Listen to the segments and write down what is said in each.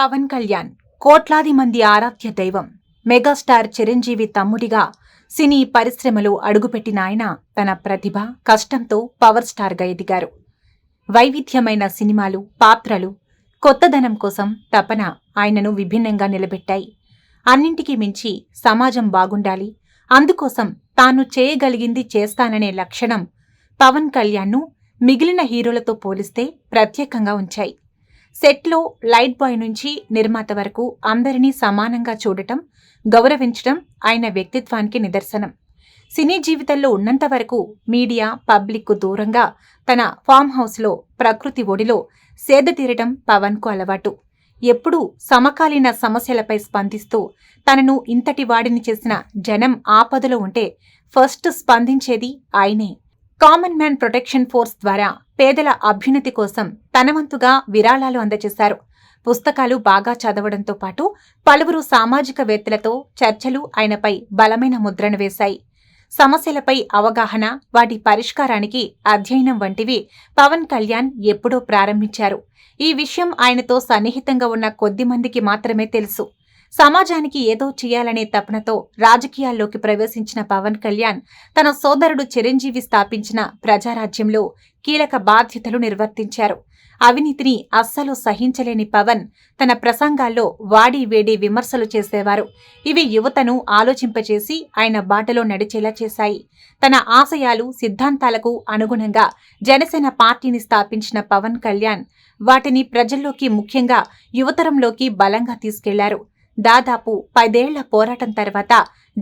పవన్ కళ్యాణ్ కోట్లాది మంది ఆరాధ్య దైవం మెగాస్టార్ చిరంజీవి తమ్ముడిగా సినీ పరిశ్రమలో అడుగుపెట్టిన ఆయన తన ప్రతిభ కష్టంతో పవర్ స్టార్గా ఎదిగారు. వైవిధ్యమైన సినిమాలు పాత్రలు కొత్తదనం కోసం తపన ఆయనను విభిన్నంగా నిలబెట్టాయి. అన్నింటికీ మించి సమాజం బాగుండాలి అందుకోసం తాను చేయగలిగింది చేస్తాననే లక్షణం పవన్ కళ్యాణ్ను మిగిలిన హీరోలతో పోలిస్తే ప్రత్యేకంగా ఉంచాయి. సెట్లో లైట్ బాయ్ నుంచి నిర్మాత వరకు అందరినీ సమానంగా చూడటం గౌరవించడం ఆయన వ్యక్తిత్వానికి నిదర్శనం. సినీ జీవితంలో ఉన్నంత వరకు మీడియా పబ్లిక్కు దూరంగా తన ఫామ్ హౌస్లో ప్రకృతి ఒడిలో సేద తీరడం పవన్కు అలవాటు. ఎప్పుడూ సమకాలీన సమస్యలపై స్పందిస్తూ తనను ఇంతటి వాడిని చేసిన జనం ఆపదలో ఉంటే ఫస్ట్ స్పందించేది ఆయనే. కామన్ మ్యాన్ ప్రొటెక్షన్ ఫోర్స్ ద్వారా పేదల అభ్యున్నతి కోసం తనవంతుగా విరాళాలు అందజేశారు. పుస్తకాలు బాగా చదవడంతో పాటు పలువురు సామాజికవేత్తలతో చర్చలు ఆయనపై బలమైన ముద్రను వేశాయి. సమస్యలపై అవగాహన వాటి పరిష్కారానికి అధ్యయనం వంటివి పవన్ కళ్యాణ్ ఎప్పుడో ప్రారంభించారు. ఈ విషయం ఆయనతో సన్నిహితంగా ఉన్న కొద్ది మందికి మాత్రమే తెలుసు. సమాజానికి ఏదో చేయాలనే తపనతో రాజకీయాల్లోకి ప్రవేశించిన పవన్ కళ్యాణ్ తన సోదరుడు చిరంజీవి స్థాపించిన ప్రజారాజ్యంలో కీలక బాధ్యతలు నిర్వర్తించారు. అవినీతిని అస్సలు సహించలేని పవన్ తన ప్రసంగాల్లో వాడి వేడి విమర్శలు చేసేవారు. ఇవి యువతను ఆలోచింపచేసి ఆయన బాటలో నడిచేలా చేశాయి. తన ఆశయాలు సిద్ధాంతాలకు అనుగుణంగా జనసేన పార్టీని స్థాపించిన పవన్ కళ్యాణ్ వాటిని ప్రజల్లోకి ముఖ్యంగా యువతరంలోకి బలంగా తీసుకెళ్ళారు. దాదాపు పదేళ్ళ పోరాటం తర్వాత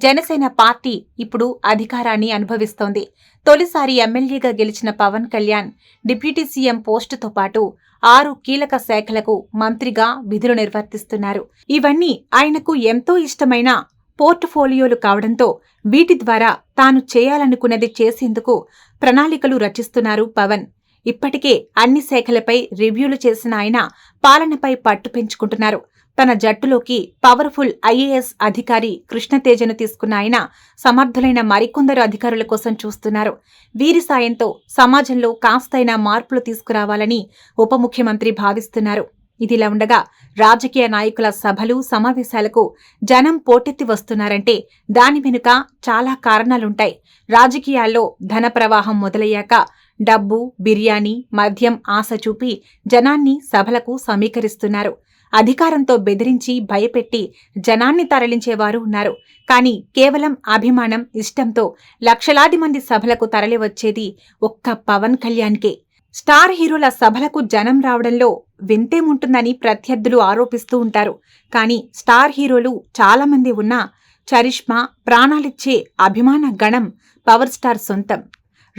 జనసేన పార్టీ ఇప్పుడు అధికారాన్ని అనుభవిస్తోంది. తొలిసారి ఎమ్మెల్యేగా గెలిచిన పవన్ కళ్యాణ్ డిప్యూటీ సీఎం పోస్టుతో పాటు ఆరు కీలక శాఖలకు మంత్రిగా విధులు నిర్వర్తిస్తున్నారు. ఇవన్నీ ఆయనకు ఎంతో ఇష్టమైన పోర్ట్ఫోలియోలు కావడంతో వీటి ద్వారా తాను చేయాలనుకున్నది చేసేందుకు ప్రణాళికలు రచిస్తున్నారు పవన్. ఇప్పటికే అన్ని శాఖలపై రివ్యూలు చేసిన ఆయన పాలనపై పట్టు పెంచుకుంటున్నారు. తన జట్టులోకి పవర్ఫుల్ ఐఏఎస్ అధికారి కృష్ణతేజను తీసుకున్న ఆయన సమర్థులైన మరికొందరు అధికారుల కోసం చూస్తున్నారు. వీరి సాయంతో సమాజంలో కాస్తైనా మార్పులు తీసుకురావాలని ఉప ముఖ్యమంత్రి భావిస్తున్నారు. ఇదిలా ఉండగా రాజకీయ నాయకుల సభలు సమావేశాలకు జనం పోటెత్తి వస్తున్నారంటే దాని వెనుక చాలా కారణాలుంటాయి. రాజకీయాల్లో ధన ప్రవాహం మొదలయ్యాక డబ్బు బిర్యానీ మద్యం ఆశ చూపి జనాన్ని సభలకు సమీకరిస్తున్నారు. అధికారంతో బెదిరించి భయపెట్టి జనాన్ని తరలించేవారు ఉన్నారు. కానీ కేవలం అభిమానం ఇష్టంతో లక్షలాది మంది సభలకు తరలివచ్చేది ఒక్క పవన్ కళ్యాణ్కే. స్టార్ హీరోల సభలకు జనం రావడంలో వింతేముంటుందని ప్రత్యర్థులు ఆరోపిస్తూ ఉంటారు. కానీ స్టార్ హీరోలు చాలామంది ఉన్నా చరిష్మా ప్రాణాలిచ్చే అభిమాన గణం పవర్ స్టార్ సొంతం.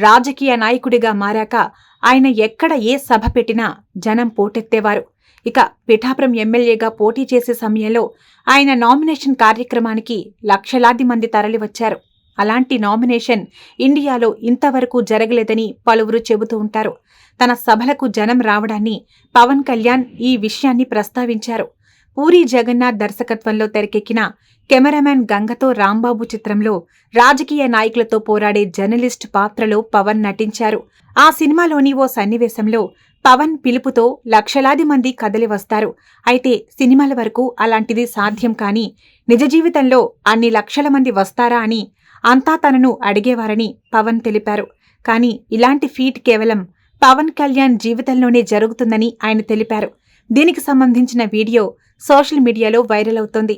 రాజకీయ నాయకుడిగా మారాక ఆయన ఎక్కడ ఏ సభ పెట్టినా జనం పోటెత్తేవారు. ఇక పిఠాపురం ఎమ్మెల్యేగా పోటీ చేసే సమయంలో ఆయన నామినేషన్ కార్యక్రమానికి లక్షలాది మంది తరలివచ్చారు. అలాంటి నామినేషన్ ఇండియాలో ఇంతవరకు జరగలేదని పలువురు చెబుతూ ఉంటారు. తన సభలకు జనం రావడాన్ని పవన్ కళ్యాణ్ ఈ విషయాన్ని ప్రస్తావించారు. పూరి జగన్నాథ్ దర్శకత్వంలో తెరకెక్కిన కెమెరామెన్ గంగతో రాంబాబు చిత్రంలో రాజకీయ నాయకులతో పోరాడే జర్నలిస్ట్ పాత్రలో పవన్ నటించారు. ఆ సినిమాలోని ఓ సన్నివేశంలో పవన్ పిలుపుతో లక్షలాది మంది కదలి వస్తారు. అయితే సినిమాల వరకు అలాంటిది సాధ్యం కాని నిజ జీవితంలో అన్ని లక్షల మంది వస్తారా అని అంతా తనను అడిగేవారని పవన్ తెలిపారు. కానీ ఇలాంటి ఫీట్ కేవలం పవన్ కళ్యాణ్ జీవితంలోనే జరుగుతుందని ఆయన తెలిపారు. దీనికి సంబంధించిన వీడియో సోషల్ మీడియాలో వైరల్ అవుతోంది.